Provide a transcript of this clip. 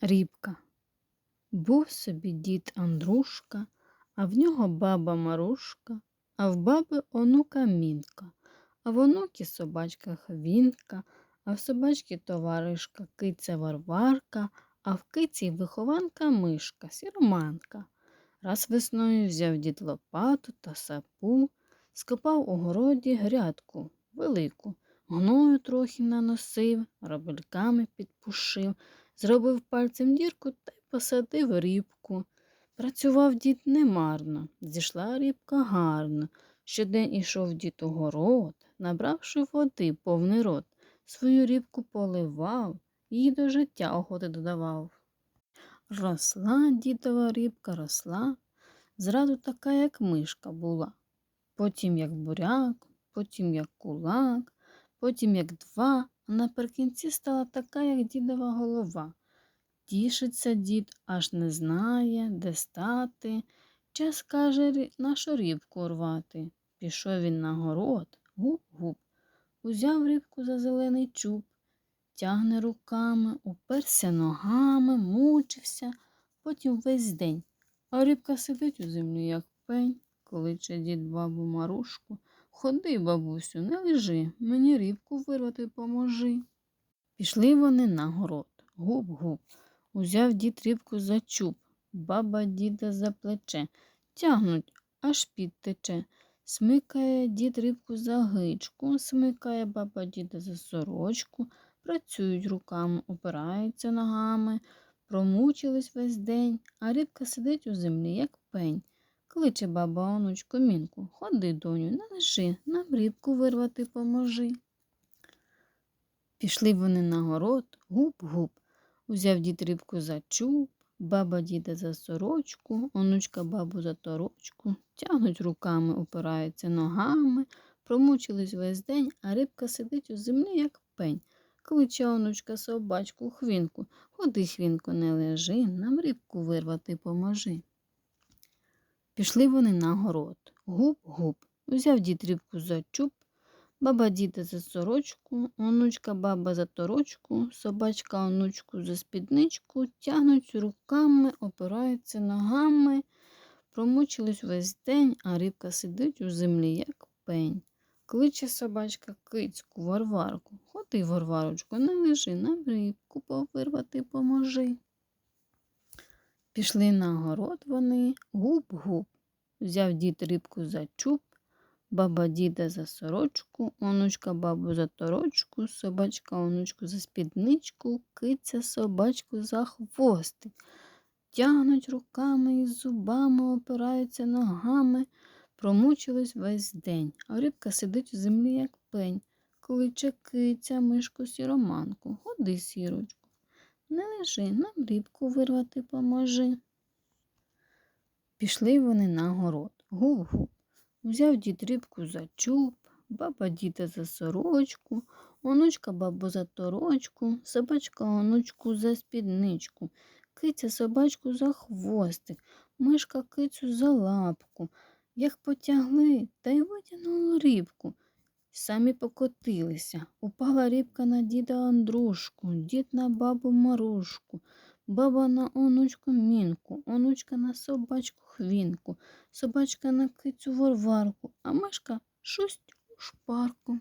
Рібка. Був собі дід Андрушка, а в нього баба Марушка, а в баби онука Мінка, а в онуки собачка Хвінка, а в собачки товаришка киця Варварка, а в киці вихованка мишка, сіроманка. Раз весною взяв дід лопату та сапу, скопав у городі грядку велику, гною трохи наносив, робельками підпушив, зробив пальцем дірку та й посадив рібку. Працював дід немарно, зійшла рібка гарно. Щодень ішов дід у город, набравши води повний рот, свою рібку поливав, їй до життя охоти додавав. Росла дідова рібка, росла, зразу така, як мишка була, потім як буряк, потім як кулак, потім як два, а наприкінці стала така, як дідова голова. Тішиться дід, аж не знає, де стати. Час каже нашу рібку рвати. Пішов він на город, гуп-гуп, узяв рібку за зелений чуб, тягне руками, уперся ногами, мучився, потім весь день. А рібка сидить у землі, як пень, кличе дід бабу Марушку. Ходи, бабусю, не лежи, мені рібку вирвати поможи. Пішли вони на город, гуп-гуп. Узяв дід рібку за чуб, баба діда за плече, тягнуть, аж підтече. Смикає дід рибку за гичку, смикає баба діда за сорочку, працюють руками, опираються ногами, промучились весь день, а рибка сидить у землі, як пень. Кличе баба онучку мінку. Ходи, доню, не лежи, нам рибку вирвати поможи. Пішли вони на город, гуп-гуп. Узяв дід рибку за чуб, баба діда за сорочку, онучка бабу за торочку, тягнуть руками, опираються ногами, промучились весь день, а рибка сидить у землі, як пень. Кличе онучка собачку хвінку. Ходи, хвінко, не лежи, нам рибку вирвати поможи. Пішли вони на город. Гуп-гуп. Узяв дід рибку за чуб, баба діда за сорочку, онучка баба за торочку, собачка онучку за спідничку, тягнуть руками, опираються ногами, промучились весь день, а рибка сидить у землі, як пень. Кличе собачка кицьку, варварку. Ходи, варварочку, не лежи, нам рибку повирвати поможи. Пішли на город вони, гуп-гуп. Взяв дід рибку за чуб, баба діда за сорочку, онучка бабу за торочку, собачка онучку за спідничку, киця собачку за хвостик. Тягнуть руками і зубами, опираються ногами, промучились весь день, а рибка сидить у землі, як пень. Кличе киця, мишку, сіроманку. Ходи, сірочку. Не лежи, нам рибку вирвати поможи. Пішли вони на город. Гуп-гуп. Взяв дід рибку за чуб, баба діда за сорочку, онучка бабу за торочку, собачка онучку за спідничку, киця собачку за хвостик, мишка кицю за лапку. Як потягли, та й витягнули рибку. Самі покотилися. Упала рибка на діда Андрушку, дід на бабу Марушку, баба на онучку Мінку, онучка на собачку Хвінку, собачка на кицю Варварку, а мишка шусть у шпарку.